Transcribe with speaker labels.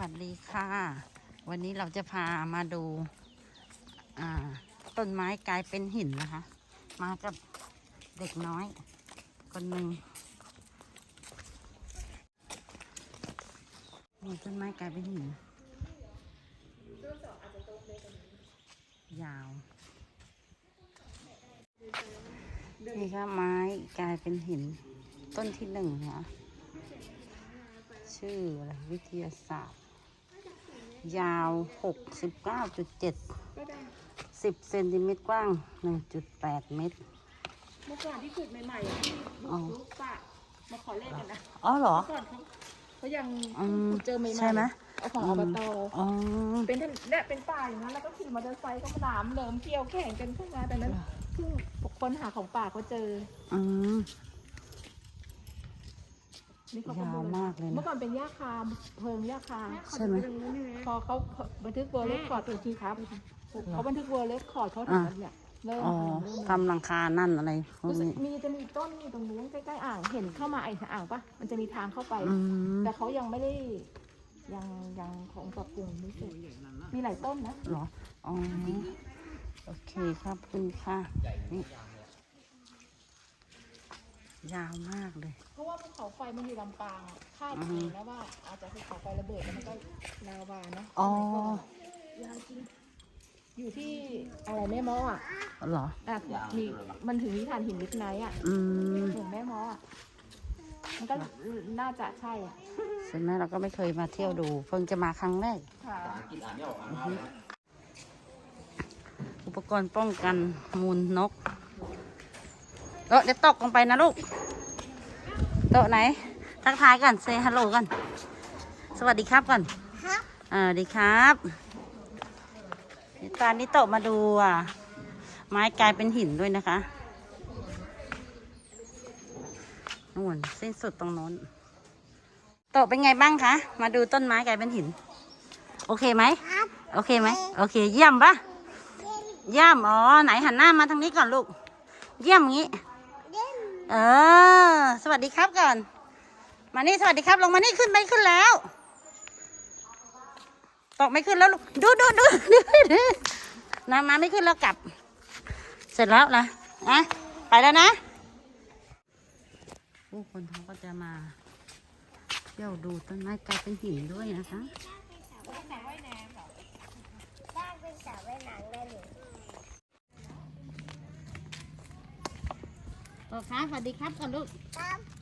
Speaker 1: วัสดีค่ะ วันนี้เราจะพามาดูาต้นไม้กลายเป็นหินนะคะ มากับเด็กน้อย คนหนึ่งมีต้นไม้กลายเป็นหิน ยาว นี่ค่ะไม้กลายเป็นหิน ต้นที่หนึ่งค่ะชื่ออะไรวิทยาศาสตร์ ยาวหกสิบเก้าจุดเจ็ดสิบเซนติเมตรกว้างหนึ่งจุดแปดเมตร
Speaker 2: เมื่อก่อนที่ขุดใหม่ๆอะที่
Speaker 1: อ๋อ
Speaker 2: บุกรุกป่ามาขอเลขกันนะ
Speaker 1: อ๋อเหรอ
Speaker 2: เมื่อก่อนเขาเขายัง
Speaker 1: อืม
Speaker 2: ขุดเจอใหม่ๆ
Speaker 1: ใช่ไหม
Speaker 2: เอาของอบต
Speaker 1: อ๋อ
Speaker 2: เป็นถนนเนี่ยเป็นป่าอย่างนั้นแล้วก็ขี่มอเตอร์ไซค์ก็มาหนามเหลิมเกี่ยวแข่งกันขึ้นมาแต่นั้นเพิ่งคนหาของป่าเขาเจอ
Speaker 1: อืม
Speaker 2: นี่เขาก็
Speaker 1: ยาวมากเลยนะ
Speaker 2: เมื่อก่อนเป็นหญ้าคาเพิงหญ้าคา
Speaker 1: ใช่ไหม
Speaker 2: พอเขาบันทึกเวอร์เรคคอร์ดตัวทีครับเขาบันทึกเวอร์เรคคอร์ดเขาถึงเนี่ยเริ่ม
Speaker 1: อ๋อ
Speaker 2: เริ่ม
Speaker 1: ทำหลังคานั่นอะไรพวก
Speaker 2: รู้สึก
Speaker 1: นี้
Speaker 2: มีจะมีต้นอยู่ตรงนู้นใกล้ๆอ่างเห็นเข้ามาไอ้อ่างปะมันจะมีทางเข้าไป
Speaker 1: อืม
Speaker 2: แต่เขายังไม่ได้ยังยังของปรับปรุงไม่เสร็จมีหลายต้นนะ
Speaker 1: เหรออ๋อโอเคครับคุณค่ะนี่ ยาวมากเลย
Speaker 2: เพราะว่าภูเขาไฟมันอยู่ลำปางอะคาด
Speaker 1: อื
Speaker 2: เอ
Speaker 1: ม
Speaker 2: งนะว่า อาจจะภูเขาไฟระเบิดแล้วมันก็ลาวาเนาะ
Speaker 1: อ๋อ
Speaker 2: ยาวจริงอยู่ที่อะไรแม่มออะ
Speaker 1: เหรอ
Speaker 2: อะมีมันถึงนิทานหินลิกไนท์อะ
Speaker 1: อืม
Speaker 2: ถึงแม่มออะมันก็น่าจะใช่อะ
Speaker 1: ใช่ไหมเราก็ไม่เคยมาเที่ยวดู เพิ่งจะมาครั้งแรก
Speaker 2: ค่ะ
Speaker 1: อุปกรณ์ป้องกันมูลนก เออเดี๋ยวตกลงไปนะลูก โต๊ะไหน ทักทายกันเซฮัลโหลกัน สวัสดีครับก่อน
Speaker 2: ครับ
Speaker 1: เออดีครับตอนนี้โต๊ะมาดูอะ ไม้กลายเป็นหินด้วยนะคะนู่นสิ้นสุดตรงโน้นโต๊ะเป็นไงบ้างคะ มาดูต้นไม้กลายเป็นหิน โอเคไหม โอเคไหม โอเค เยี่ยมปะเยี่ยม อ๋อ ไหนหันหน้ามาทางนี้ก่อนลูก เยี่ยมอย่างนี้เออสวัสดีครับก่อน มานี่สวัสดีครับ ลงมานี่ขึ้นไม่ขึ้นแล้ว ตกไม่ขึ้นแล้วลูกดูดูดูดูดูน้ำมาไม่ขึ้นแล้วกลับ เสร็จแล้วนะอะไปแล้วนะผู้คนเขาก็จะมาเที่ยวดูต้นไม้กลายเป็นหินด้วยนะคะ
Speaker 3: บ้านเป็นสระว่ายน้ำได้เลย
Speaker 1: ต่อครับสวัสดีครับก่อนลูก
Speaker 3: ครับ